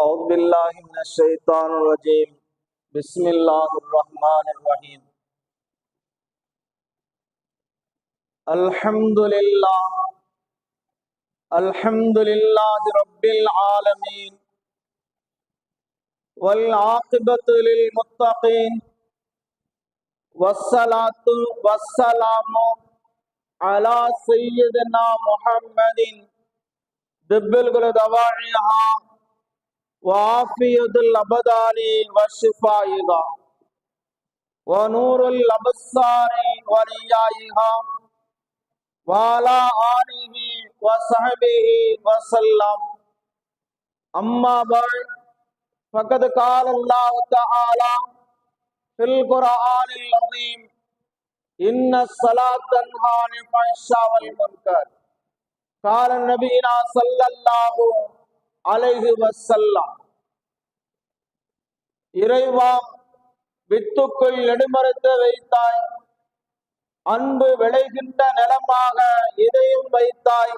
أعوذ بالله من الشيطان الرجيم. بسم الله الرحمن الرحيم. الحمد لله. الحمد لله رب العالمين. والعاقبة للمتقين. والصلاة والسلام على سيدنا محمد. دب الغلدواعيها وعافية الأبدان وشفائها ونور الأبصار وريائها وعلى آله وصحبه وسلم أما بعد فقد قال الله تعالى في القرآن العظيم إن الصلاة تنهى عن الفحشاء والمنكر قال نبينا صلى الله அலைஹி வசல்லாம் இறைவா வித்துக்குள் நெடுமறுத்து வைத்தாய். அன்பு விளைகின்ற நிலமாக இதையும் வைத்தாய்.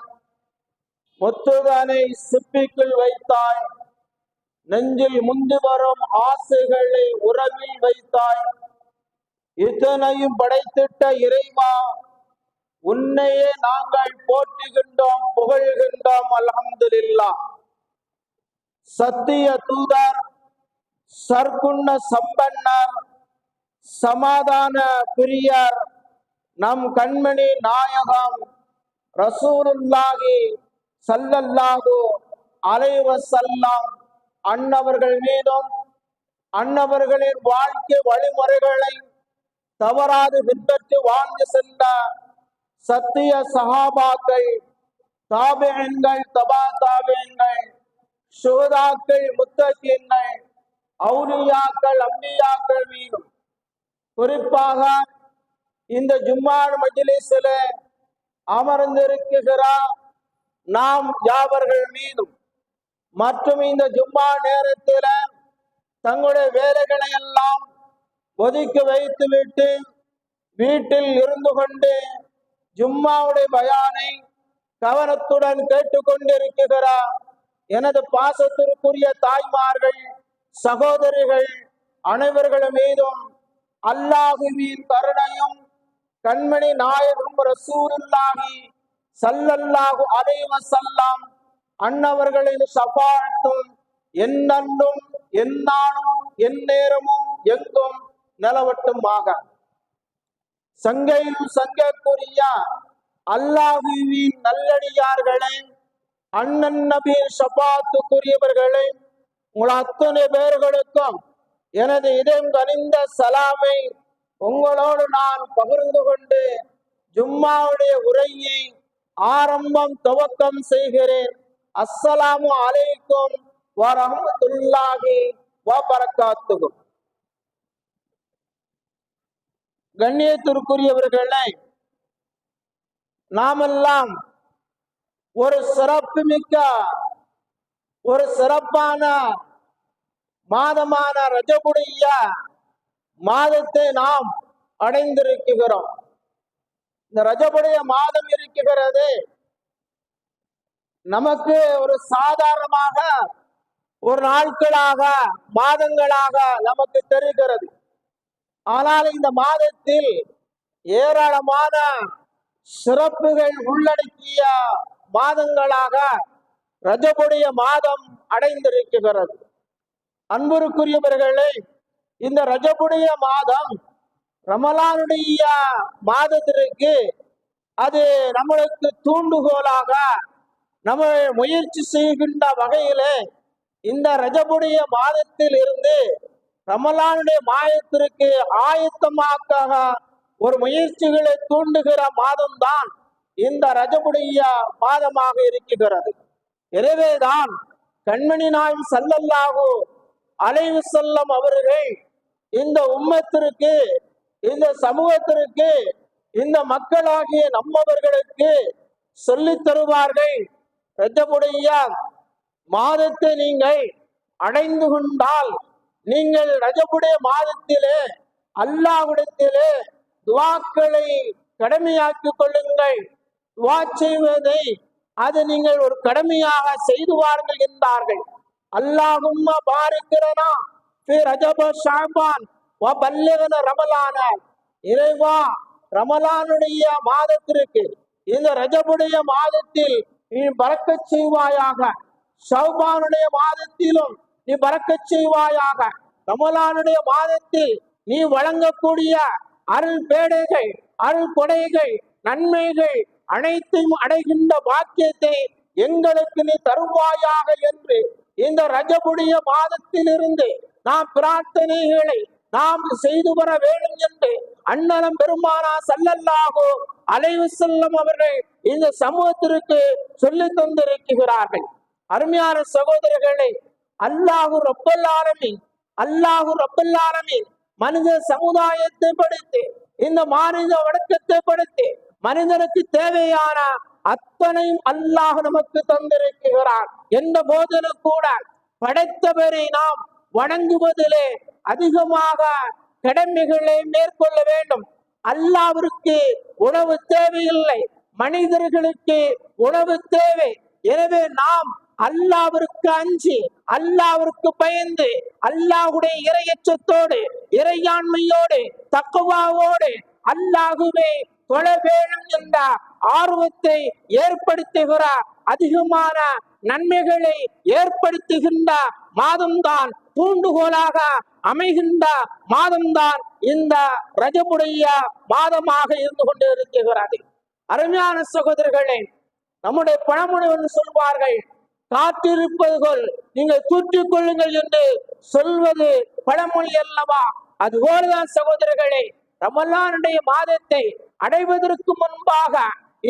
ஒத்துதனை சிப்பிக்குள் வைத்தாய். நெஞ்சில் முந்து வரும் ஆசைகளை உறவில் வைத்தாய். இத்தனையும் படைத்திட்ட இறைவா உன்னையே நாங்கள் போற்றுகின்றோம் புகழ்கின்றோம் அலமதுல்லா சத்திய தூதர் சர்க்குண்ண சம்பன்னர் சமாதான பிரியர் நம் கண்மணி நாயகம் ரசூருல்லாகி சல்லல்லாஹு அலைவ சல்லாம் அன்னவர்கள் மீதும் அன்னவர்களின் வாழ்க்கை வழிமுறைகளை தவறாது பின்பற்றி வாழ்ந்து சென்ற சத்திய சகாபாக்கள் தாபியன்கள் தபா தாபியன்கள் சுகதாக்கள் முத்தகீன்கள் அவுலியாக்கள் அம்பியாக்கள் மீதும் குறிப்பாக இந்த ஜும்மான் மஜ்லிஸில் அமர்ந்திருக்கிற நாம் யாவர்கள் மீதும் மற்றும் இந்த ஜும்மா நேரத்தில் தங்களுடைய வேலைகளை எல்லாம் ஒதுக்கி வைத்துவிட்டு வீட்டில் இருந்து கொண்டு ஜும்மாவுடைய பயானை கவனத்துடன் கேட்டுக்கொண்டிருக்கிறார் எனது பாசத்திற்குரிய தாய்மார்கள் சகோதரிகள் அனைவர்கள் மீதும் அல்லாஹுவின் கருணையும் கண்மணி நாயகம் ரசூலுல்லாஹி சல்லல்லாஹு அலைவ சல்லாம் அன்னவர்களின் ஷஃபாஅத்தும் என்னன்னும் எந்நாளும் எந்நேரமும் எங்கும் நிலவட்டுமாக. சங்கையிலும் சங்கக்குரிய அல்லாஹுவின் நல்லடியார்களே அண்ணன் நபி சபாத்துக்குரியவர்களை உங்கள் அத்தனை பேர்களுக்கும் எனது இதயம் கனிந்த சலாமை உங்களோடு நான் பகிர்ந்து கொண்டு ஜும்மாவுடைய உரையை ஆரம்பம் துவக்கம் செய்கிறேன். அஸ்ஸலாமு அலைக்கும் வரஹமத்துல்லாஹி வபரகாத்துகும் கண்ணியத்திற்குரியவர்களை நாமெல்லாம் ஒரு சிறப்பு மிக்க ஒரு சிறப்பான மாதமான ரஜகுடைய மாதத்தை நாம் அடைந்திருக்கிறோம். இந்த ரஜபுடைய மாதம் இருக்கிறது. நமக்கு ஒரு சாதாரணமாக ஒரு நாட்களாக மாதங்களாக நமக்கு தெரிகிறது. ஆனால் இந்த மாதத்தில் ஏராளமான சிறப்புகள் உள்ளடக்கிய மாதங்களாக ரஜபுடைய மாதம் அடைந்திருக்கிறது. அன்புக்குரியவர்களே இந்த ரஜபுடைய மாதம் ரமலானுடைய மாதத்திற்கு அது நம்மளுக்கு தூண்டுகோலாக நம்ம முயற்சி செய்கின்ற வகையிலே இந்த ரஜபுடைய மாதத்தில் இருந்து ரமலானுடைய மாதத்திற்கு ஆயத்தமாக்க ஒரு முயற்சிகளை தூண்டுகிற மாதம்தான் இந்த ரஜபுடைய மாதமாக இருக்கிறது. எனவேதான் கண்மணி நாயம் சல்லல்லாகோ அலைவு செல்லம் அவர்கள் இந்த உம்மத்திற்கு இந்த சமூகத்திற்கு இந்த மக்களாகிய நம்மவர்களுக்கு சொல்லி தருவார்கள். ரஜபுடைய மாதத்தை நீங்கள் அடைந்து கொண்டால் நீங்கள் ரஜபுடைய மாதத்திலே அல்லாஹ்விடத்திலே துவாக்களை கடமையாக்கிக் கொள்ளுங்கள். துவா செய்வதை அது நீங்கள் ஒரு கடமையாக செய்துவார்கள் என்பார்கள். அல்லாஹும் பாருக்கிறனா? ரஜப ஷாபான் பல்லவன ரமலான. இறைவா ரமலானுடைய மாதத்திற்கு இந்த ரஜபுடைய மாதத்தில் நீ பறக்க செய்வாயாக. சௌபானுடைய மாதத்திலும் நீ பறக்க செய்வாயாக. ரமலானுடைய மாதத்தில் நீ வழங்கக்கூடிய அருள் பேடைகள் அருள் கொடைகள் நன்மைகள் அனைத்தையும் அடைகின்ற பாக்கியத்தை எங்களுக்கு நீ தருவாயாக என்று இந்த ரஜபுடைய மாதத்திலிருந்து நாம் பிரார்த்தனைகளை நாம் செய்து வர வேண்டும் என்று அண்ணலம் பெருமானா சல்லல்லாஹோ அலைவு செல்லும் அவர்கள் இந்த சமூகத்திற்கு சொல்லி தந்திருக்கிறார்கள். அருமையான சகோதரர்களை அல்லாஹு ரப்பல் அல்லாஹு ரப்பல் மனித சமுதாயத்தை படுத்து இந்த மாநில வழக்கத்தை படுத்து மனிதனுக்கு தேவையான அத்தனையும் அல்லாஹ் நமக்கு தந்திருக்கிறான். எந்த போதிலும் கூட படைத்தவரை நாம் வணங்குவதிலே அதிகமாக கடமைகளை மேற்கொள்ள வேண்டும். அல்லாவிற்கு உணவு தேவையில்லை. மனிதர்களுக்கு உணவு தேவை. எனவே நாம் அல்லாவிற்கு அஞ்சி அல்லாவிற்கு பயந்து அல்லாஹுடைய இறையச்சத்தோடு இறையாண்மையோடு தக்குவாவோடு அல்லாஹுவே தொழ வேண்டும் என்ற ஆர்வத்தை ஏற்படுத்துகிற அதிகமான நன்மைகளை ஏற்படுத்துகின்ற மாதம்தான் தூண்டுகோலாக அமைகின்ற மாதம்தான் இந்த ரஜபுடைய மாதமாக இருந்து கொண்டு இருக்கிறது. அருமையான சகோதரர்களே நம்முடைய பழமொழி சொல்வார்கள் காத்திருப்பது போல் நீங்கள் தூற்றிக் கொள்ளுங்கள் என்று சொல்வது பழமொழி அல்லவா? அதுபோலதான் சகோதரர்களே ரமலானுடைய மாதத்தை அடைவதற்கு முன்பாக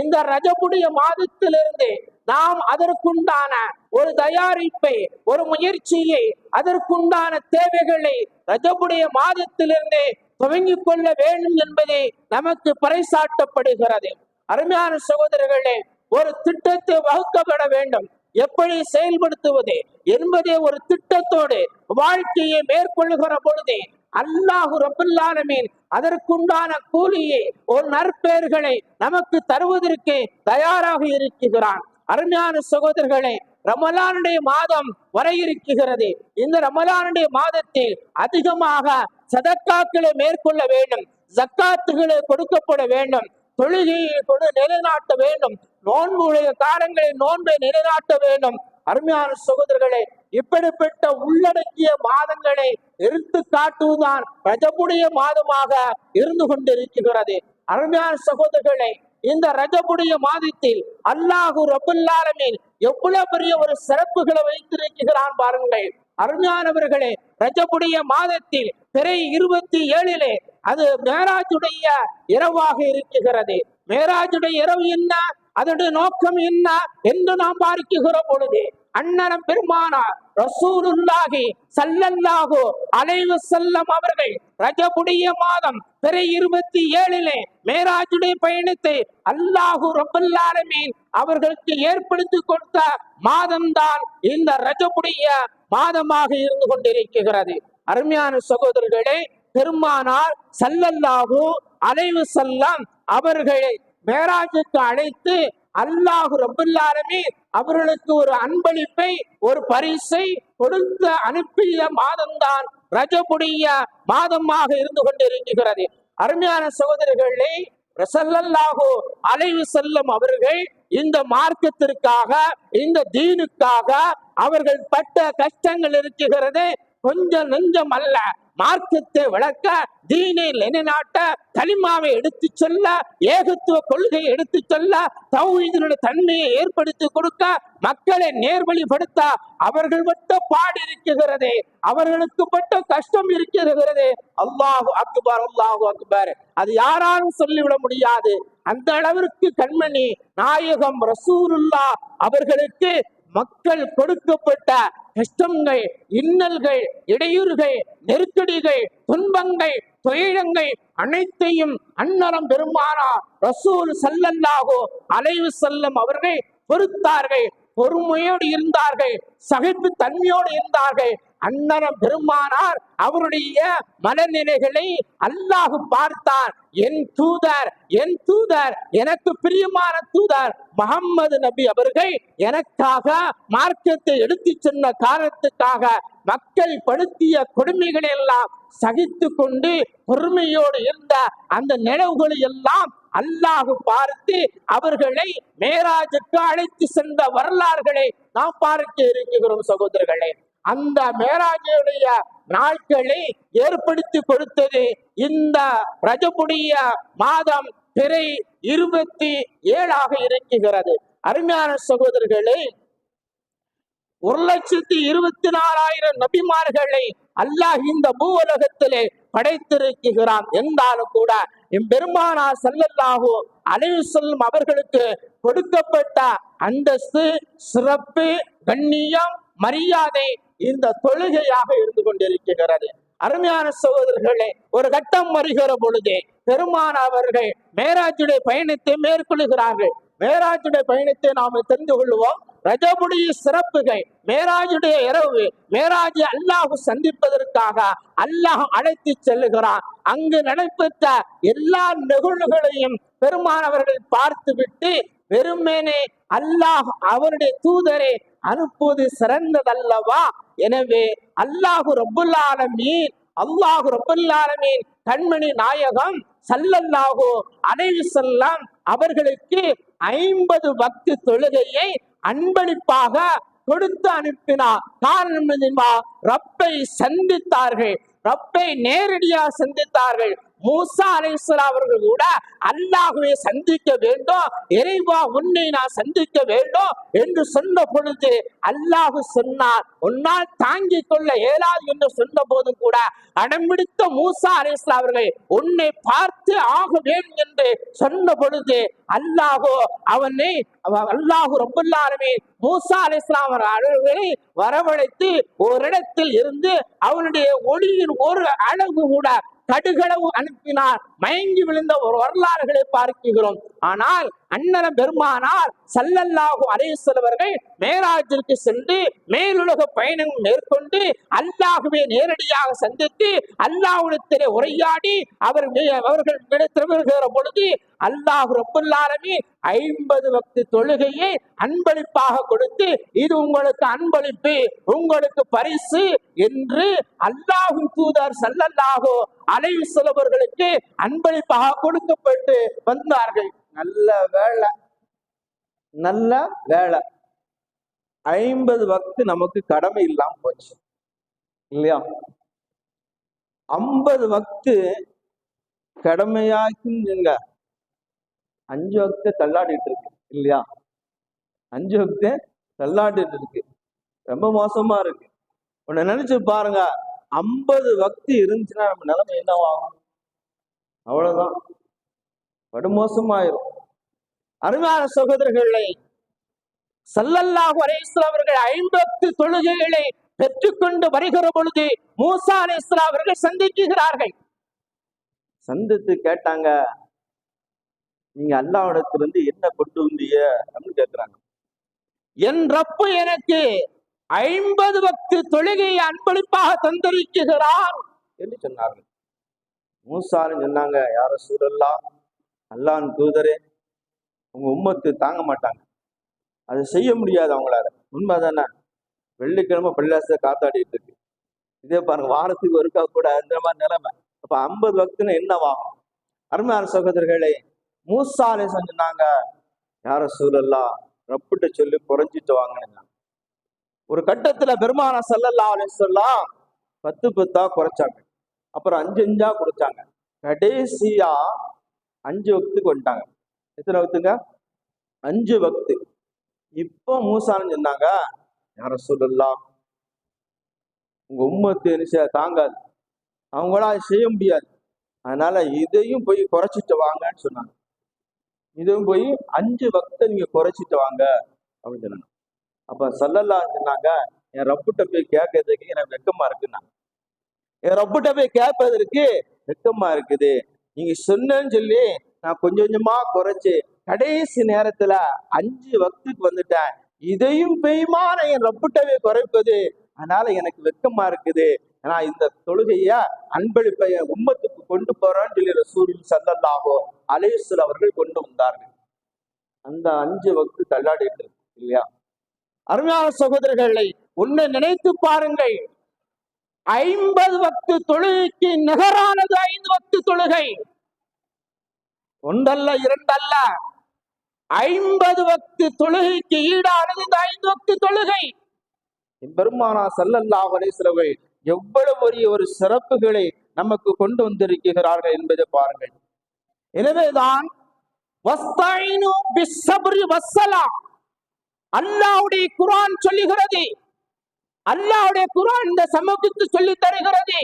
இந்த ரஜபுடைய மாதத்திலிருந்து நாம் அதற்குண்டான ஒரு தயாரிப்பை ஒரு முயற்சியை அதற்குண்டான தேவைகளை ரஜபுடைய மாதத்திலிருந்து துவங்கிக் கொள்ள வேண்டும் என்பதே நமக்கு பறைசாட்டப்படுகிறது. அருமையான சகோதரர்களே ஒரு திட்டத்தை வகுக்கப்பட வேண்டும். எப்படி செயல்படுத்துவது என்பதே ஒரு திட்டத்தோடு வாழ்க்கையை மேற்கொள்ளுகிற பொழுது அல்லாஹு ரபுல்லாலமீன் அதற்குண்டான கூலியை ஒரு நற்பெயர்களை நமக்கு தருவதற்கு தயாராக இருக்கிறான். அருமையான சகோதரர்களே ரமலானுடைய மாதம் வர இருக்கிறது. இந்த ரமலானுடைய மாதத்தில் அதிகமாக சதக்காக்களை மேற்கொள்ள வேண்டும் ஜக்காத்துகளை கொடுக்கப்பட வேண்டும் தொழுகையை கொண்டு நிலைநாட்ட வேண்டும் நோன்புடைய காலங்களில் நோன்பை நிலைநாட்ட வேண்டும். அருமையான சகோதரர்களே இப்படிப்பட்ட உள்ளடக்கிய மாதங்களை எடுத்து காட்டுவதுதான் ரஜபுடைய மாதமாக இருந்து கொண்டிருக்கிறது. அருமையான சகோதரர்களை இந்த ரஜபுடைய மாதத்தில் அல்லாஹு ரபுல்லாலமீன் எவ்வளவு பெரிய ஒரு சிறப்புகளை வைத்திருக்கிறான் பாருங்கள். அருமையானவர்களே ரஜபுடைய மாதத்தில் திரை இருபத்தி ஏழிலே அது மேராஜுடைய இரவாக இருக்கிறது. மேராஜுடைய இரவு என்ன? அதனுடைய நோக்கம் என்ன? என்று நாம் பார்க்குகிற பொழுது அண்ணனம் பெருமானார் ரசூலுல்லாகி சல்லல்லாஹு அலைவு செல்லம் அவர்கள் ரஜபுடைய மாதம் பிறை இருபத்தி ஏழிலே மேராஜுடைய பயணத்தை அல்லாஹு ரபுல்லாலமீன் அவர்களுக்கு ஏற்படுத்தி கொடுத்த மாதம்தான் இந்த ரஜபுடைய மாதமாக இருந்து கொண்டிருக்கிறது. அருமையான சகோதரர்களே பெருமானார் சல்லல்லாஹு அலைவு செல்லம் அவர்களை மேராஜுக்கு அழைத்து அல்லாஹு ரபுல்லாலுமே அவர்களுக்கு ஒரு அன்பளிப்பை ஒரு பரிசை கொடுத்து அனுப்பிய மாதம்தான் ரஜபுடைய மாதமாக இருந்து கொண்டிருக்கிறது. அருமையான சகோதரர்களே ரசல்லல்லாஹு அலைவு செல்லும் அவர்கள் இந்த மார்க்கத்திற்காக இந்த தீனுக்காக அவர்கள் பட்ட கஷ்டங்கள் இருக்குகிறது கொஞ்சம் நெஞ்சம் அல்ல. மார்க்கத்தை விளக்க தீனை நிலைநாட்ட தனிமாவை எடுத்து சொல்ல ஏகத்துவ கொள்கையை எடுத்து சொல்ல தௌஹீதனுடைய தன்மையை ஏற்படுத்தி கொடுக்க மக்களை நேர்வழிப்படுத்த அவர்கள் மட்டும் பாடு இருக்கிறது அவர்களுக்கு மட்டும் கஷ்டம் இருக்கிறது. அல்லாஹு அக்பர் அல்லாஹு அக்பர். அது யாராலும் சொல்லிவிட முடியாது. அந்த அளவிற்கு கண்மணி நாயகம் ரசூலுல்லா அவர்களுக்கு மக்கள் கொடுக்கப்பட்ட கஷ்டங்கள் இன்னல்கள் இடையூறுகள் நெருக்கடிகள் துன்பங்கள் துயரங்கள் அனைத்தையும் அன்னரம் பெருமானா ரசூல் சல்லல்லாகோ அலைவு செல்லும் அவர்கள் பொறுத்தார்கள். பொறுமையோடு இருந்தார்கள். சகிப்பு தன்மையோடு இருந்தார்கள். அண்ணனம் பெருமானார் அவருடைய மனநிலைகளை அல்லாஹு பார்த்தார். என் தூதர் என் தூதர் எனக்கு பிரியமான தூதர் முகம்மது நபி அவர்கள் எனக்காக மார்க்கத்தை எடுத்து சொன்ன காரணத்துக்காக மக்கள் படுத்திய கொடுமைகளை எல்லாம் சகித்து கொண்டு பொறுமையோடு இருந்த அந்த நினைவுகளை எல்லாம் அல்லாஹ் பார்த்து அவர்களை மேராஜுக்கு அழைத்து சென்ற வரலாறுகளை நாம் பார்க்க இருக்கிறோம் சகோதரர்களே. அந்த மேராஜியுடைய நாட்களை ஏற்படுத்தி கொடுத்தது இந்த ரஜபுடைய மாதம் பிறை இருபத்தி ஏழாக இருக்கிறது அருமையான சகோதரர்களே ஒரு லட்சத்தி இருபத்தி நாலாயிரம் நபிமார்களை அல்லாஹ் இந்த பூ உலகத்திலே படைத்திருக்கிறான். என்றாலும் கூட எம்பெருமானா செல்லல்லாஹோ அலைஹி செல்லும் அவர்களுக்கு கொடுக்கப்பட்ட அந்தஸ்து சிறப்பு கண்ணியம் மரியாதை இந்த தொழுகையாக இருந்து கொண்டிருக்கிறது. அருமையான சகோதரர்களே ஒரு கட்டம் வருகிற பொழுது பெருமான் அவர்கள் மேராஜுடைய பயணத்தை மேற்கொள்கிறார்கள். மேராஜுடைய பயணத்தை நாம் தெரிந்து கொள்வோம். ரஜபுடைய சிறப்புகள் மேராஜுடைய இரவு மேராஜை அல்லாஹ் சந்திப்பதற்காக அல்லாஹ் அழைத்து செல்லுகிறான். அங்கு நடைபெற்ற எல்லா நிகழ்வுகளையும் பெருமானவர்கள் பார்த்துவிட்டு வெறுமேனே அல்லாஹ் அவருடைய தூதரை அனுப்புவது சிறந்ததல்லவா? எனவே அல்லாஹு ரப்புல் அல்லாஹு ரப்புல் கண்மணி நாயகம் சல்லல்லாஹு அலைஹி செல்லம் அவர்களுக்கு ஐம்பது பக்தி தொழுகையை அன்பளிப்பாக கொடுத்து அனுப்பினார். காரணம் ரப்பை சந்தித்தார்கள். ரப்பை நேரடியாக சந்தித்தார்கள். மூசா அலைஹிஸ்ஸலாம் அவர்கள் கூட அல்லாஹுவை சந்திக்க வேண்டும் இறைவா உன்னை நான் சந்திக்க வேண்டும் என்று சொன்ன பொழுது அல்லாஹு சொன்னார். உன்னால் தாங்கிக் கொள்ள இயலாது என்று சொன்ன போதும் கூட அடம்பிடித்த மூசா அலைஹிஸ்ஸலாம் அவர்கள் உன்னை பார்த்து ஆக வேண்டும் என்று சொன்ன பொழுது அல்லாஹோ அவனை அல்லாஹு அல்லாஹு எல்லாருமே மூசா அலைஹிஸ்ஸலாம் அவர்களை வரவழைத்து ஓரிடத்தில் இருந்து அவனுடைய ஒளியின் ஒரு அழகு கூட கடுகளவு அனுப்பினார். மயங்கி விழுந்த ஒரு வரலாறுகளை பார்க்கிறோம் ஆனால் அண்ணன பெருமானார் சல்லல்லாஹு அலைஹிஸ்ஸலவர்கள் மேராஜிற்கு சென்று மேலுலக பயணம் மேற்கொண்டு அல்லாஹுவே நேரடியாக சந்தித்து அல்லாஹுடத்திலே உரையாடி அவர் அவர்கள் திரும்புகிற பொழுது அல்லாஹு ரப்புல்லாலமி ஐம்பது பக்து தொழுகையை அன்பளிப்பாக கொடுத்து இது உங்களுக்கு அன்பளிப்பு உங்களுக்கு பரிசு என்று அல்லாஹு தூதர் சல்லல்லாஹோ அலைவு செலவர்களுக்கு அன்பளிப்பாக கொடுக்கப்பட்டு வந்தார்கள். நல்ல வேலை. நல்ல வேலை. ஐம்பது வக்து நமக்கு கடமை இல்லாம போச்சு. இல்லையா? ஐம்பது வக்து கடமையாக்குங்க அஞ்சு வக்து தள்ளாடிட்டு இருக்கு. இல்லையா? அஞ்சு வக்து தள்ளாடிட்டு இருக்கு. ரொம்ப மோசமா இருக்கு. உன்னை நினைச்சு பாருங்க. ஐம்பது வக்து இருந்துச்சுன்னா நம்ம நிலைமை என்னவாகும்? அவ்வளவுதான். படுமோசமாயிரும். அருமையான சகோதரர்களை சல்லல்லாஹு அலைஹிஸ்ஸலாம் அவர்கள் ஐம்பத்து தொழுகைகளை பெற்றுக்கொண்டு வருகிற பொழுது மூசா அலைஹிஸ்ஸலாம் அவர்கள் சந்திக்குகிறார்கள். சந்தித்து கேட்டாங்க நீங்க அல்லாவிடத்திலிருந்து என்ன கொண்டு வந்தீங்க? அப்படின்னு கேட்கிறாங்க என் ரப்பு எனக்கு ஐம்பது பக்து தொழுகையை அன்பளிப்பாக தந்திருக்கிறான் என்று சொன்னார்கள். மூசாலும் சொன்னாங்க யார சூழல்லாம் அல்லான் தூதரே உங்க உம்மத்து தாங்க மாட்டாங்க. அதை செய்ய முடியாது அவங்களால. உண்மைதானே? வெள்ளிக்கிழமை பள்ளியாச காத்தாடிட்டு இருக்கு. இதே பாருங்க வாரத்துக்கு ஒருக்கா கூட இந்த மாதிரி நிலைமை. அப்ப ஐம்பது வக்துன்னு என்னவாகும் அருமையான சகோதரர்களே மூசாலே சொன்னாங்க யார சூழல்லா ரப்பிட்ட சொல்லி குறைஞ்சிட்டு வாங்கினாங்க ஒரு கட்டத்துல பெருமான சல்லல்லா அலிசல்லாம் பத்து பத்தா குறைச்சாங்க. அப்புறம் அஞ்சு அஞ்சா குறைச்சாங்க கடைசியா அஞ்சு வக்துக்கு வந்துட்டாங்க. எத்தனை வக்துங்க அஞ்சு வக்து இப்போ மூசான்னு சொன்னாங்க யார சொல்லலாம் உங்க உம்மத்து என்ன தாங்காது. அவங்களால செய்ய முடியாது. அதனால இதையும் போய் குறைச்சிட்டு வாங்கன்னு சொன்னாங்க. இதுவும் போய் அஞ்சு வக்த நீங்க குறைச்சிட்டு வாங்க. அப்படின்னு சொன்னாங்க. அப்ப சல்லல்லா சொன்னாங்க என் ரப்புட்ட போய் கேட்கறதுக்கு எனக்கு வெக்கமா இருக்குன்னா என் ரப்புட்ட போய் கேட்பதற்கு வெக்கமா இருக்குது. நீங்க சொன்னேன்னு சொல்லி நான் கொஞ்சம் கொஞ்சமா குறைச்சு கடைசி நேரத்துல அஞ்சு வக்துக்கு வந்துட்டேன். இதையும் பெய்மான என் ரப்புட்டவே குறைப்பது. அதனால எனக்கு வெக்கமா இருக்குது. ஏன்னா இந்த தொழுகைய அன்பளிப்பை உம்மத்துக்கு கொண்டு போறேன்னு சொல்லி சூரியன் சந்தந்தாகோ அலேசுல் அவர்கள் கொண்டு வந்தார்கள். அந்த அஞ்சு வக்து தள்ளாடிட்டு இருக்கு இல்லையா? அருமையான சகோதரர்களை உன்னை நினைத்து பாருங்கள். ஐம்பது பத்து தொழுகைக்கு நிகரானது ஐந்து பத்து தொழுகை. ஒன்றல்ல இரண்டல்ல. ஐம்பது பத்து தொழுகைக்கு ஈடானது இந்த ஐந்து பத்து தொழுகை. பெருமானா சல்லல்லாஹு அலைஹிஸ்ஸலாம் எவ்வளவு பெரிய ஒரு சிறப்புகளை நமக்கு கொண்டு வந்திருக்கிறார்கள் என்பதை பாருங்கள். எனவேதான் அல்லாவுடைய குரான் வஸ்ஸலா சொல்லுகிறது அல்லாவுடைய குரான் இந்த சமூகத்துக்கு சொல்லி தருகிறது.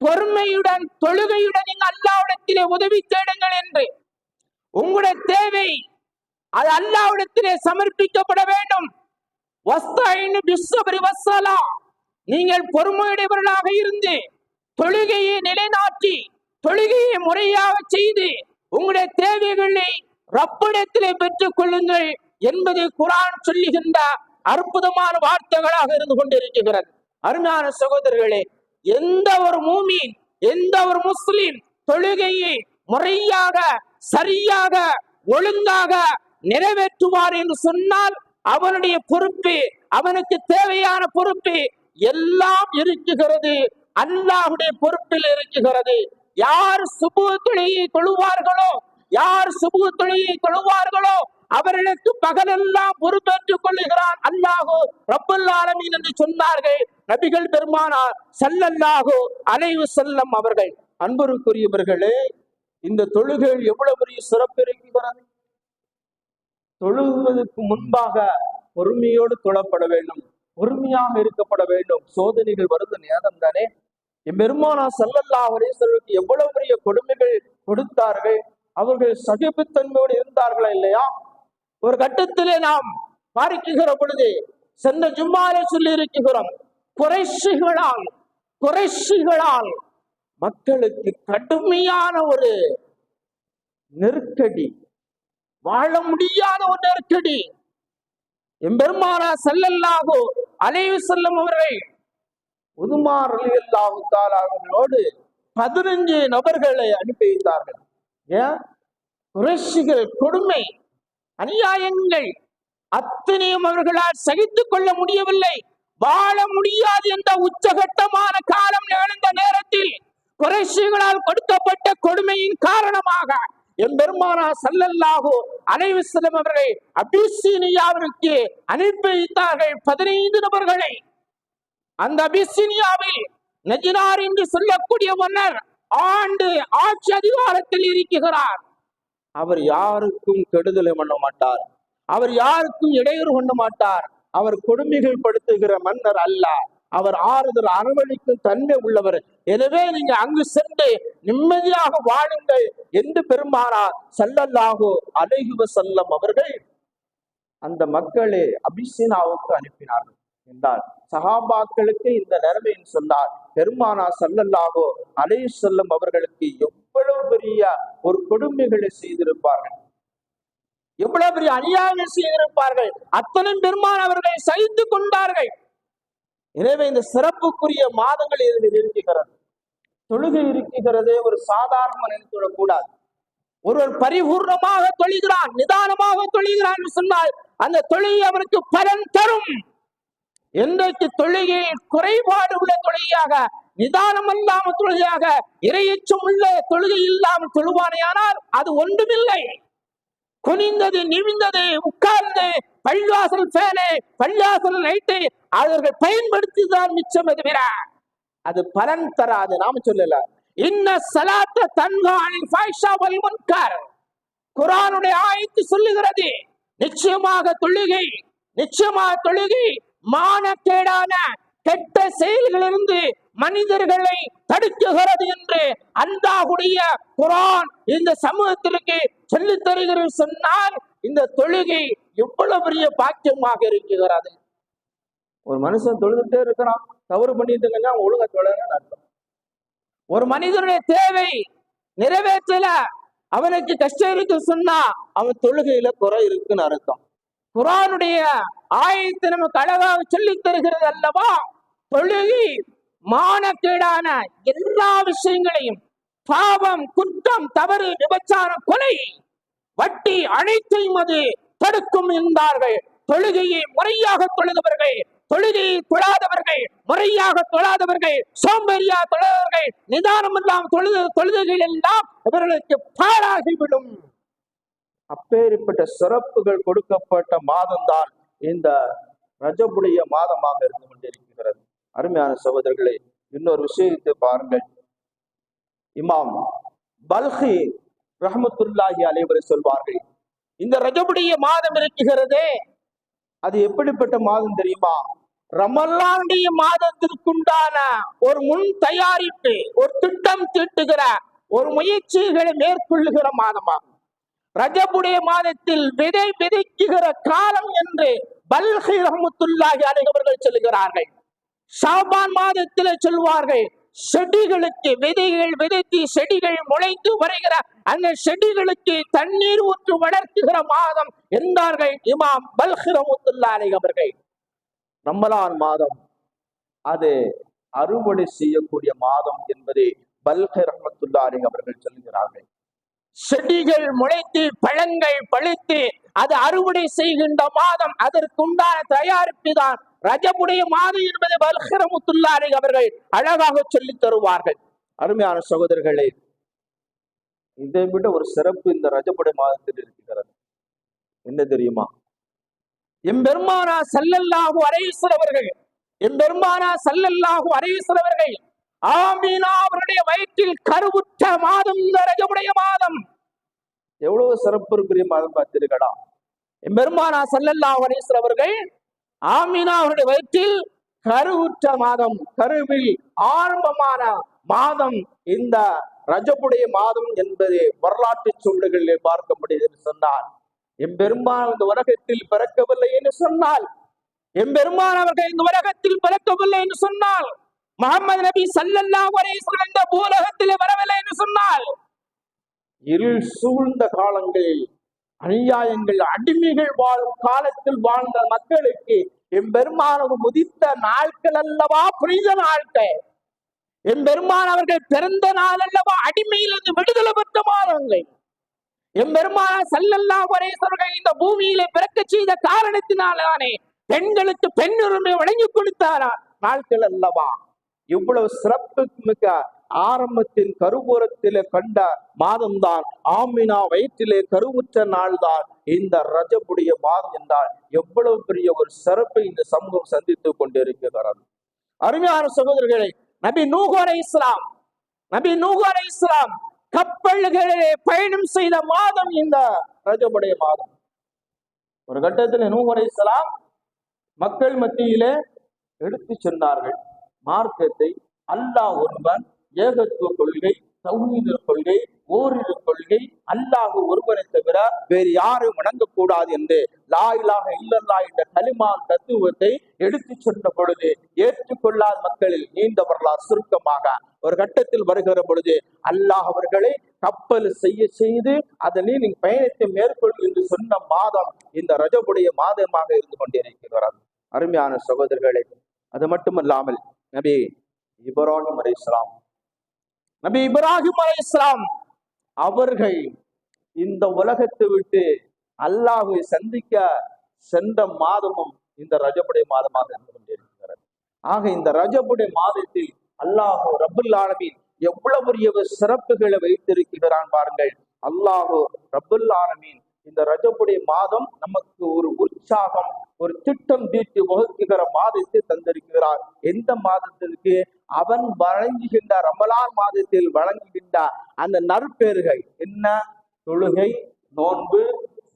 பொறுமையுடன் தொழுகையுடன் நீங்க அல்லாவிடத்திலே உதவி தேடுங்கள் என்று. உங்களுடைய தேவை அது அல்லாவிடத்திலே சமர்ப்பிக்கப்பட வேண்டும். நீங்கள் பொறுமையுடையவர்களாக இருந்து தொழுகையை நிலைநாட்டி தொழுகையை முறையாக செய்து உங்களுடைய தேவைகளை ரப்பிடத்திலே பெற்றுக் கொள்ளுங்கள் என்பது குரான் சொல்லுகின்ற அற்புதமான வார்த்தைகளாக இருந்து கொண்டிருக்கிறது அருமையான சகோதரர்களே எந்த ஒரு மூமின் எந்த ஒரு முஸ்லிம் தொழுகையை முறையாக சரியாக ஒழுங்காக நிறைவேற்றுவார் என்று சொன்னால் அவனுடைய பொறுப்பு அவனுக்கு தேவையான பொறுப்பு எல்லாம் இருக்குகிறது அல்லாஹுடைய பொறுப்பில் இருக்குகிறது யார் சுபு தொழிலை கொள்வார்களோ யார் சுபு தொழிலை கொள்வார்களோ அவர்களுக்கு பகலெல்லாம் பொறுப்பேற்றுக் கொள்ளுகிறான் அல்லாஹோ ரப்பல் ஆலமீன் என்று சொன்னார்கள். நபிகள் பெருமானார் செல்லல்லாகோ அலைவு செல்லம் அவர்கள். அன்பருக்குரியவர்களே இந்த தொழுகையில் எவ்வளவு பெரிய சிறப்பு இருக்கிறது? முன்பாக பொறுமையோடு தொழப்பட வேண்டும். பொறுமையாக இருக்கப்பட வேண்டும். சோதனைகள் வருந்த நேரம் தானே பெருமானா சல்லல்லா அலிஸ்வருக்கு எவ்வளவு பெரிய கொடுமைகள் கொடுத்தார்கள்? அவர்கள் சகிப்புத்தன்மையோடு இருந்தார்களா இல்லையா? ஒரு கட்டத்திலே நாம் பார்க்குகிற பொழுது சென்ற ஜும்மாலே சொல்லி இருக்கிறோம் குறைஷிகளால் குறைஷிகளால் மக்களுக்கு கடுமையான ஒரு நெருக்கடி வாழ முடியாத ஒரு நெருக்கடி. எம்பெருமானா செல்லல்லாகோ அலைவு செல்லும் அவர்கள் உதுமார் அலியல்லாஹு அவர்களோடு பதினஞ்சு நபர்களை அனுப்பி வைத்தார்கள் ஏன்? குறைஷிகள் கொடுமை. அநியாயங்கள் அத்தனையும் அவர்களால் சகித்து கொள்ள முடியவில்லை. வாழ முடியாது என்ற உச்சகட்டமான காலம் நிகழ்ந்த நேரத்தில் குறைசிகளால் கொடுக்கப்பட்ட கொடுமையின் காரணமாக எம்பெருமானா சல்லல்லாஹு அலைவசலம் அவர்களை அபிசீனியாவிற்கு அனுப்பி வைத்தார்கள் பதினைந்து நபர்களை. அந்த அபிசீனியாவில் நஜினார் என்று சொல்லக்கூடிய மன்னர் ஆண்டு ஆட்சி அதிகாரத்தில் இருக்கிறார். அவர் யாருக்கும் கெடுதலை பண்ண மாட்டார். அவர் யாருக்கும் இடையூறு பண்ண மாட்டார். அவர் கொடுமைகள் படுத்துகிற மன்னர் அல்ல. அவர் ஆறுதல் அரவணைக்கும் தன்மை உள்ளவர். எனவே நீங்க அங்கு சென்று நிம்மதியாக வாழுங்கள் என்று பெருமானார் சல்லல்லாகோ அலைகுவ செல்லம் அவர்கள் அந்த மக்களை அபிசீனாவுக்கு அனுப்பினார்கள் என்றார். சகாபாக்களுக்கு இந்த நிலைமையின் சொன்னார். பெருமானா சல்லல்லாகோ அலை செல்லம் அவர்களுக்கு எவ்வளவு பெரிய ஒரு கொடுமைகளை செய்திருப்பார்கள்? எவ்வளவு பெரிய அநியாயங்கள் செய்திருப்பார்கள்? அத்தனை பெருமான் அவர்களை சகித்து கொண்டார்கள். எனவே இந்த சிறப்புக்குரிய மாதங்கள் இதில் இருக்கிறது தொழுகை இருக்கிறதே ஒரு சாதாரண நினைத்துவிடக்கூடாது ஒருவர் பரிபூர்ணமாக தொழுகிறான் நிதானமாக தொழுகிறான் என்று சொன்னால் அந்த தொழுகை அவருக்கு பலன் தரும். இன்றைக்கு தொழுகை குறைபாடு உள்ள தொழுகையாக நிதானம் இல்லாமல் தொழுகையாக இறையச்சம் உள்ள தொழுகை இல்லாமல் தொழுவானேயானால் அது ஒன்றுமில்லை. குனிந்தது நிமிந்தது உட்கார்ந்து பள்ளிவாசல் ஃபேனு பள்ளிவாசல் லைட்டு அவர்கள் பயன்படுத்திதான் மிச்சம் தவிர அது பலன் தராது நாம சொல்லல. இன்ன சலாத்த தன்கானில் ஃபைஷா வல் குரானுடைய ஆயத்து சொல்லுகிறது. நிச்சயமாக தொழுகை நிச்சயமாக தொழுகை மானக்கேடான கெட்ட செயல்களிலிருந்து மனிதர்களை தடுக்குகிறது என்று அல்லாஹுடைய குரான் இந்த சமூகத்திற்கு சொல்லித் தருகிறது சொன்னால் இந்த தொழுகை எவ்வளவு பெரிய பாக்கியமாக இருக்கிறது. ஒரு மனுஷன் தொழுதுட்டே இருக்கிறான் தவறு பண்ணிட்டு ஒழுங்க தொழன்னு அர்த்தம். ஒரு மனிதனுடைய தேவை நிறைவேற்றல அவனுக்கு கஷ்டம் இருக்கு சொன்னா அவன் தொழுகையில குறை இருக்குன்னு அர்த்தம். குரானுடைய ஆயத்தை நமக்கு அழகாக சொல்லித் தருகிறது அல்லவா? தொழுகை மானக்கேடான எல்லா விஷயங்களையும் பாவம் குற்றம் தவறு விபச்சாரம் கொலை வட்டி அனைத்தையும் அது தடுக்கும் என்பார்கள். தொழுகையை முறையாக தொழுதவர்கள் தொழுகையை தொழாதவர்கள் முறையாக தொழாதவர்கள் சோம்பேறியா தொழாதவர்கள் நிதானம் இல்லாமல் தொழுது தொழுதுகள் எல்லாம் இவர்களுக்கு பாழாகிவிடும். அப்பேற்பட்ட சிறப்புகள் கொடுக்கப்பட்ட மாதம்தான் இந்த ரஜபுடைய மாதமாக இருந்து கொண்டிருக்கிறது. அருமையான சகோதரர்களே இன்னொரு விஷயத்தை பாருங்கள். இமாம் பல்கி ரஹமத்துல்லாஹி அலைவரை சொல்வார்கள் இந்த ரஜபுடைய மாதம் இருக்குகிறதே அது எப்படிப்பட்ட மாதம் தெரியுமா? ரமல்லாண்டிய மாதத்திற்குண்டான ஒரு முன் தயாரிப்பு ஒரு திட்டம் தீட்டுகிற ஒரு முயற்சிகளை மேற்கொள்ளுகிற மாதமாகும். ரஜபுடைய மாதத்தில் விதை விதைக்குகிற காலம் என்று பல்கை ரஹமத்துல்லாஹி அலைவர்கள் சொல்லுகிறார்கள் சாபான் மாதத்தில் சொல்வார்கள் செடிகளுக்கு விதைகள் விதைத்து செடிகள் முளைத்து வருகிற அந்த செடிகளுக்கு தண்ணீர் ஊற்று வளர்த்துகிற மாதம் என்றார்கள் இமாம் பல்கிரமுத்துல்லாலை அவர்கள். ரம்பலான் மாதம் அது அறுவடை செய்யக்கூடிய மாதம் என்பதை பல்கை ரஹமத்துல்லா அவர்கள் சொல்லுகிறார்கள் செடிகள் முளைத்து பழங்கள் பழுத்து அது அறுவடை செய்கின்ற மாதம் அதற்குண்டான தயாரிப்பு தான். ரஜபுடைய மாதம் என்பதை பல்கரமுத்துள்ளாரை அவர்கள் அழகாக சொல்லித் தருவார்கள். அருமையான சகோதரர்களே இதை விட ஒரு சிறப்பு இந்த ரஜபுடைய மாதத்தில் இருக்கிறது. என்ன தெரியுமா? எம்பெருமானா சல்லல்லாஹு அரைசுறவர்கள் எம்பெருமானா சல்லல்லாஹு அரைசுறவர்கள் ஆமீனா அவருடைய வயிற்றில் கருவுற்ற மாதம் இந்த ரஜமுடைய மாதம். எவ்வளவு சிறப்பு இருக்கிற மாதம் பார்த்திருக்கடா. எம்பெருமானா சல்லல்லாஹு அவர்கள் ஆமீனா அவருடைய வயிற்றில் கருவுற்ற மாதம் கருவில் ஆரம்பமான மாதம் இந்த ரஜபுடைய மாதம் என்பது வரலாற்று சூழல்களில் பார்க்க முடியுது என்று சொன்னார் எம்பெருமான் இந்த உலகத்தில் பிறக்கவில்லை என்று சொன்னால் எம்பெருமான் அவர்கள் இந்த உலகத்தில் பிறக்கவில்லை என்று சொன்னால் முகமது நபி சல்லல்லா அலைஹி இந்த பூலகத்திலே வரவில்லை என்று சொன்னால் இருள் சூழ்ந்த காலங்களில் அநியாயங்கள் அடிமைகள் வாழும் காலத்தில் வாழ்ந்த மக்களுக்கு எம்பெருமானவர் முதித்த நாட்கள் அல்லவா? புனித நாட்கள். எம்பெருமான் அவர்கள் பிறந்த நாள் அல்லவா? அடிமையிலிருந்து விடுதலை பெற்ற மாதங்கள். எம்பெருமான சல்லல்லா அலைஹி இந்த பூமியிலே பிறக்க செய்த காரணத்தினாலானே பெண்களுக்கு பெண் உரிமை வழங்கி கொடுத்தாரா? நாட்கள் அல்லவா? இவ்வளவு சிறப்பு மிக்க ஆரம்பத்தின் கருவூரத்திலே கண்ட மாதம்தான். ஆமினா வயிற்றிலே கருவுற்ற நாள்தான். இந்த ரஜபுடைய மாதம் என்றால் எவ்வளவு பெரிய ஒரு சிறப்பை இந்த சமூகம் சந்தித்துக் கொண்டிருக்கிறது. அருமையான சகோதரர்களை நபி நூகோரை இஸ்லாம் நபி நூகோரை இஸ்லாம் கப்பல்களிலே பயணம் செய்த மாதம் இந்த ரஜபுடைய மாதம். ஒரு கட்டத்தில் நூகோரை இஸ்லாம் மக்கள் மத்தியிலே எடுத்து சென்றார்கள். மார்க்கத்தை அல்லாஹ் ஒருவன் ஏகத்துவ கொள்கை தௌஹீத கொள்கை ஓரிரு கொள்கை அல்லாஹ் ஒருவரை தவிர வேறு யாரும் வணங்கக்கூடாது என்று லா இல்லல்லா என்ற கலிமான் தத்துவத்தை எடுத்து சொன்ன பொழுது ஏற்றுக்கொள்ளாத மக்களில் நீண்ட வரலாறு சுருக்கமாக ஒரு கட்டத்தில் வருகிற பொழுது அல்லாஹ் அவர்களை கப்பல் செய்ய செய்து அதனை நீ பயணத்தை மேற்கொள் என்று சொன்ன மாதம் இந்த ரஜபுடைய மாதமாக இருந்து கொண்டிருக்கிறார் அருமையான சகோதரர்களே அது மட்டுமல்லாமல் நபி இப்ராஹிம் இஸ்லாம் நபி இப்ராஹிம் அலைஹிஸ்ஸலாம் அவர்கள் இந்த உலகத்தை விட்டு அல்லாஹை சந்திக்க சென்ற மாதமும் இந்த ரஜபுடைய மாதமாக இருந்து கொண்டிருக்கிறது. ஆக இந்த ரஜபுடைய மாதத்தில் அல்லாஹோ ரபுல் ஆலமீன் எவ்வளவு பெரிய சிறப்புகளை வைத்திருக்கிறான் பாருங்கள். அல்லாஹோ ரபுல் ஆலமீன் இந்த ரஜபுடைய மாதம் நமக்கு ஒரு உற்சாகம் ஒரு திட்டம் தீட்டி வகுக்குகிற மாதத்தை தந்திருக்கிறார். எந்த மாதத்திற்கு? அவன் வழங்குகின்ற ரமலான் மாதத்தில் வழங்குகின்ற அந்த நற்பேறுகள் என்ன? தொழுகை நோன்பு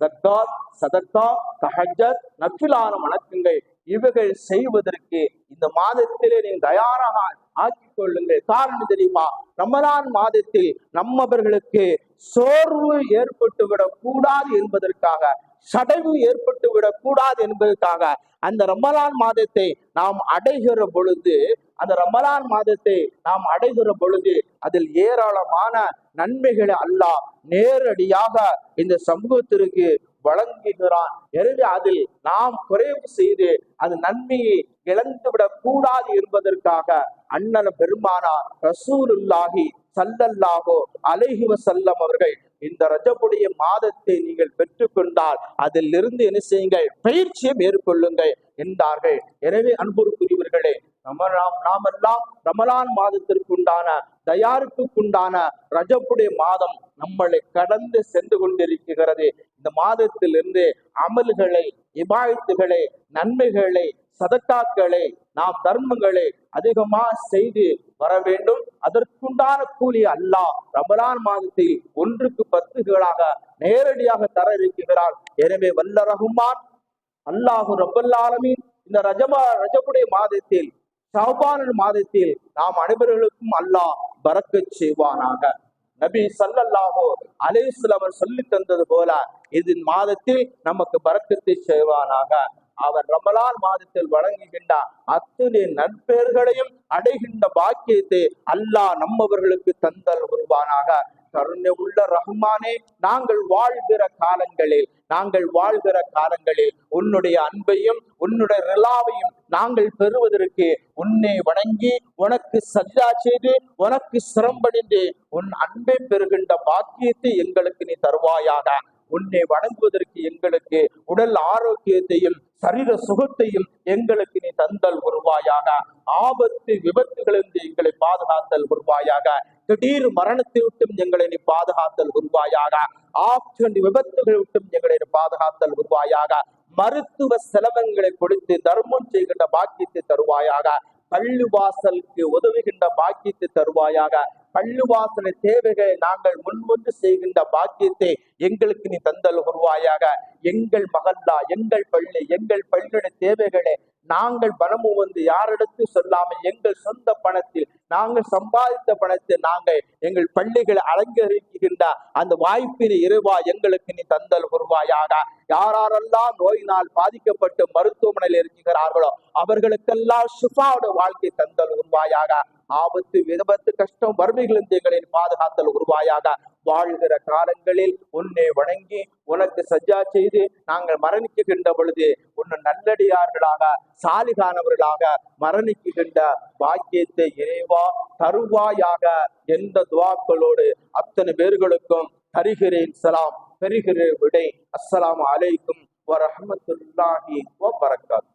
ஜக்காத் சதக்கா தஹஜத் நஃபிலான வணக்கங்கள். இவைகள் செய்வதற்கு இந்த மாதத்திலே நீ தயாராக ஆக்கிக் கொள்ளுங்கள். காரணம் தெரியுமா? ரமலான் மாதத்தில் நம்மவர்களுக்கு சோர்வு ஏற்பட்டு விடக்கூடாது என்பதற்காக சடைவு ஏற்பட்டு விடக்கூடாது என்பதற்காக அந்த ரமலான் மாதத்தை நாம் அடைகிற பொழுது அந்த ரமலான் மாதத்தை நாம் அடைகிற பொழுது அதில் ஏராளமான நன்மைகளை அல்லாஹ் நேரடியாக இந்த சமூகத்திற்கு வழங்குகிறான். எனவே அதில் நாம் குறைவு செய்து அது நன்மையை இழந்துவிடக் கூடாது என்பதற்காக அண்ணன் பெருமானார் ரசூலுல்லாஹி சல்லல்லாஹோ அலைஹி வஸல்லம் அவர்கள் இந்த ரஜபுடைய மாதத்தை நீங்கள் பெற்றுக்கொண்டால் அதிலிருந்து என்ன செய்யுங்கள்? பயிற்சியை மேற்கொள்ளுங்கள் என்றார்கள். எனவே அன்புக்குரியவர்களே நம்ம நாம் நாமெல்லாம் ரமலான் மாதத்திற்குண்டான தயாரிப்புக்குண்டான ரஜப்புடைய மாதம் நம்மளை கடந்து சென்று கொண்டிருக்கிறது. இந்த மாதத்திலிருந்து அமல்களை இபாயத்துகளை நன்மைகளை சதக்காக்களை நாம் தர்மங்களை அதிகமா செய்து வர வேண்டும். அதற்குண்டான கூலி அல்லாஹ் ரமலான் மாதத்தில் ஒன்றுக்கு பத்துகளாக நேரடியாக தர இருக்கிறார் எனவே வல்ல ரகுமான் அல்லாஹு ரப்பல்லாலமீன் இந்த ரஜபா ரஜபுடைய மாதத்தில் ஷாபான மாதத்தில் நாம் அனைவர்களுக்கும் அல்லாஹ் பறக்க செய்வானாக. நபி சல்லல்லாஹோ அலேஸ்லவர் அவர் சொல்லி தந்தது போல இதன் மாதத்தில் நமக்கு பறக்கத்தை செய்வானாக. அவர் ரமலான் மாதத்தில் வழங்குகின்ற அத்தனை நற்பெயர்களையும் அடைகின்ற பாக்கியத்தை அல்லாஹ் நம்மவர்களுக்கு தந்தல் வருவானாக கருணை உள்ள ரஹ்மானே நாங்கள் வாழ்கிற காலங்களில் நாங்கள் வாழ்கிற காலங்களில் உன்னுடைய அன்பையும் உன்னுடைய ரிலாவையும் நாங்கள் பெறுவதற்கு உன்னை வணங்கி உனக்கு சஜா செய்து உனக்கு சிரம்படிந்து உன் அன்பை பெறுகின்ற பாக்கியத்தை எங்களுக்கு நீ தருவாயாக. உன்னை வணங்குவதற்கு எங்களுக்கு உடல் ஆரோக்கியத்தையும் சரீர சுகத்தையும் எங்களுக்கு நீ தந்தல் வருவாயாக ஆபத்து விபத்துகளிலிருந்து எங்களை பாதுகாத்தல் வருவாயாக திடீர் மரணத்தை விட்டும் எங்களை நீ பாதுகாத்தல் உருவாயாக ஆக்சிடென்ட் விபத்துகளை விட்டும் எங்களை நீ பாதுகாத்தல் உருவாயாக மருத்துவ செலவங்களை கொடுத்து தர்மம் செய்கின்ற பாக்கியத்தை தருவாயாக. பள்ளிவாசலுக்கு உதவுகின்ற பாக்கியத்தை தருவாயாக. பள்ளிவாசல தேவைகளை நாங்கள் முன்வந்து செய்கின்ற பாக்கியத்தை எங்களுக்கு நீ தந்தல் உருவாயாக. எங்கள் மகல்லா எங்கள் பள்ளி எங்கள் பள்ளியுடைய தேவைகளை நாங்கள் பணமும் வந்து யாரிடத்து சொல்லாமல் எங்கள் சொந்த பணத்தில் நாங்கள் சம்பாதித்த பணத்தை நாங்கள் எங்கள் பள்ளிகளை அலங்கரிக்கின்ற அந்த வாய்ப்பினை இருவா எங்களுக்கு நீ தந்தல் உருவாயாக. யாரெல்லாம் நோயினால் பாதிக்கப்பட்டு மருத்துவமனையில் இருக்கிறார்களோ அவர்களுக்கெல்லாம் ஷிஃபாவோட வாழ்க்கை தந்தல் உருவாயாக. ஆபத்து விபத்து கஷ்டம் வறுமைகளின் எங்களை பாதுகாத்தல் உருவாயாக வாழ்கிற காலங்களில் உன்னை வணங்கி உனக்கு சஜ்ஜா செய்து நாங்கள் மரணிக்குகின்ற பொழுது உன்னை நல்லடியார்களாக சாலிகானவர்களாக மரணிக்குகின்ற பாக்கியத்தை இறைவா தருவாயாக எந்த துவாக்களோடு அத்தனை பேர்களுக்கும் தருகிறேன் சலாம். பெறுகிற விடை. அஸ்லாம் அலைக்கும் வரமத்துல்லாஹி வரகாத்து